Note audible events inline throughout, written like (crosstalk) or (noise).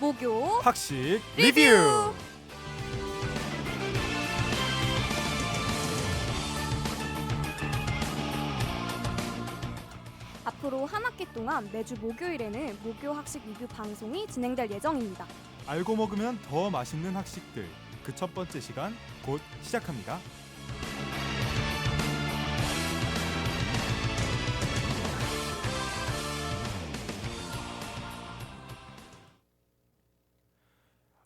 모교 학식 리뷰. 앞으로 한 학기 동안 매주 목요일에는 모교 학식 리뷰 방송이 진행될 예정입니다. 알고 먹으면 더 맛있는 학식들. 그 첫 번째 시간 곧 시작합니다.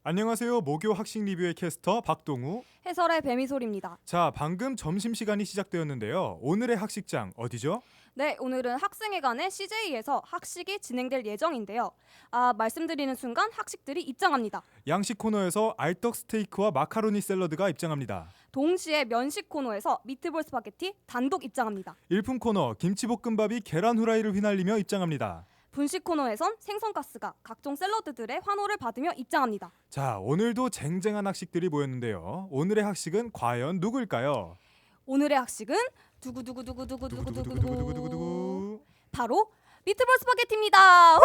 안녕하세요. 모교 학식 리뷰의 캐스터 박동우. 해설의 배미솔입니다. 자, 방금 점심 시간이 시작되었는데요. 오늘의 학식장 어디죠? 네, 오늘은 학생회관의 CJ에서 학식이 진행될 예정인데요. 아, 말씀드리는 순간 학식들이 입장합니다. 양식 코너에서 알떡 스테이크와 마카로니 샐러드가 입장합니다. 동시에 면식 코너에서 미트볼 스파게티 단독 입장합니다. 일품 코너 김치볶음밥이 계란 후라이를 휘날리며 입장합니다. 분식 코너에선 생선가스가 각종 샐러드들의 환호를 받으며 입장합니다. 자, 오늘도 쟁쟁한 학식들이 모였는데요. 오늘의 학식은 과연 누구일까요? 오늘의 학식은 두구두구두구두구두구두구두구 두구 두구두구두구두구두구. 바로 미트볼 스파게티입니다.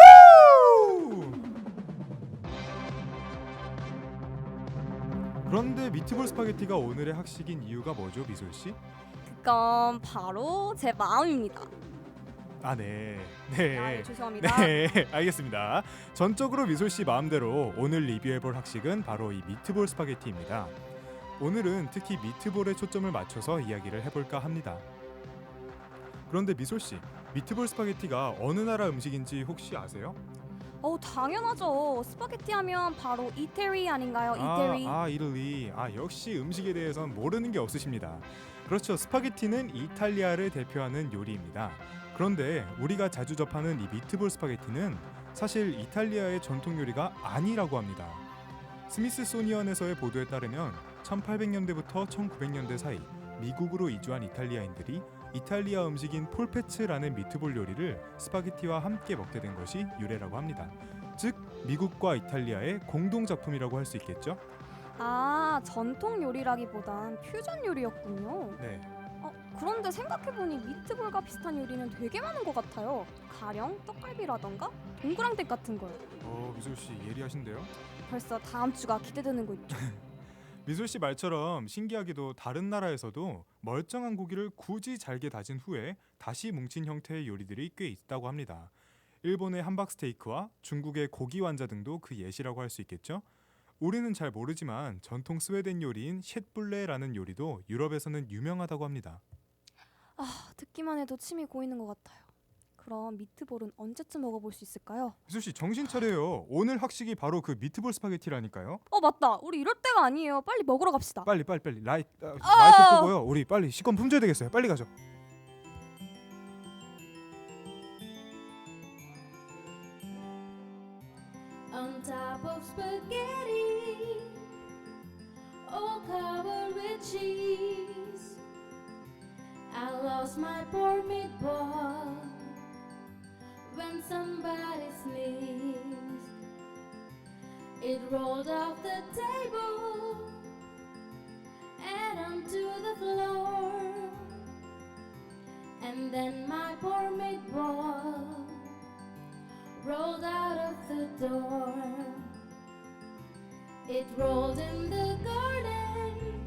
그런데 미트볼 스파게티가 오늘의 학식인 이유가 뭐죠, 미솔 씨? 그건 바로 제 마음입니다. 아, 네. 아, 네. 네, 죄송합니다. 네, (laughs) 알겠습니다. 전적으로 미솔 씨 마음대로 오늘 리뷰해볼 학식은 바로 이 미트볼 스파게티입니다. 오늘은 특히 미트볼에 초점을 맞춰서 이야기를 해볼까 합니다. 그런데 미솔 씨, 미트볼 스파게티가 어느 나라 음식인지 혹시 아세요? 어 당연하죠. 스파게티 하면 바로 이태리 아닌가요? 이태리. 아, 아 이탈리. 아 역시 음식에 대해선 모르는 게 없으십니다. 그렇죠. 스파게티는 이탈리아를 대표하는 요리입니다. 그런데 우리가 자주 접하는 이 미트볼 스파게티는 사실 이탈리아의 전통 요리가 아니라고 합니다. 스미스소니언에서의 보도에 따르면 1800년대부터 1900년대 사이 미국으로 이주한 이탈리아인들이 이탈리아 음식인 폴페츠라는 미트볼 요리를 스파게티와 함께 먹게 된 것이 유래라고 합니다. 즉 미국과 이탈리아의 공동 작품이라고 할 수 있겠죠? 아 전통 요리라기보단 퓨전 요리였군요. 네. 어, 그런데 생각해보니 미트볼과 비슷한 요리는 되게 많은 것 같아요. 가령 떡갈비라던가 동그랑땡 같은 걸. 어, 미솔 씨 예리하신데요? 벌써 다음 주가 기대되는 거 있죠. (laughs) 미솔 씨 말처럼 신기하게도 다른 나라에서도 멀쩡한 고기를 굳이 잘게 다진 후에 다시 뭉친 형태의 요리들이 꽤 있다고 합니다. 일본의 함박 스테이크와 중국의 고기 완자 등도 그 예시라고 할 수 있겠죠? 우리는 잘 모르지만 전통 스웨덴 요리인 셰불레라는 요리도 유럽에서는 유명하다고 합니다. 아 듣기만 해도 침이 고이는 것 같아요. 그럼 미트볼은 언제쯤 먹어볼 수 있을까요? 미솔 씨 정신 차려요. 오늘 학식이 바로 그 미트볼 스파게티라니까요. 어 맞다. 우리 이럴 때가 아니에요. 빨리 먹으러 갑시다. 빨리 빨리 빨리 라이 아, 아! 마이크 끄고요. 우리 빨리 시간 품줘야 되겠어요. 빨리 가죠. on top of spaghetti, my poor meatball when somebody sneezed. It rolled off the table and onto the floor. And then my poor meatball rolled out of the door. It rolled in the garden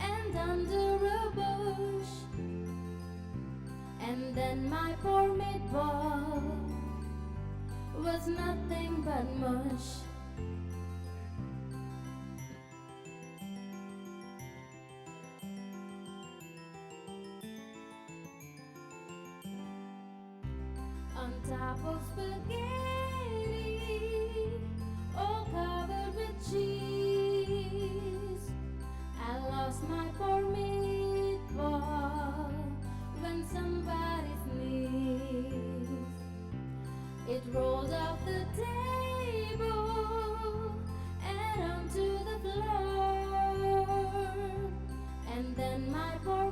and under was nothing but mush. on top of spaghetti, It rolled off the table and onto the floor, and then my poor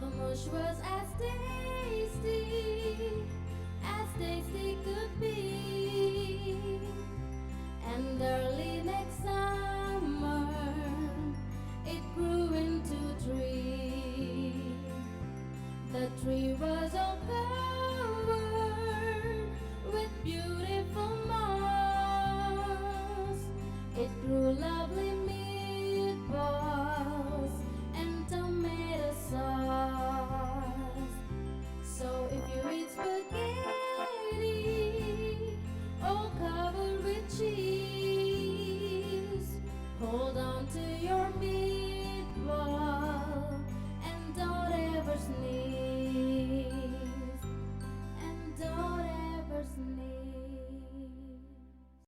The mush was as tasty as tasty could be. down to your meatball and don't ever sneeze. And don't ever sneeze.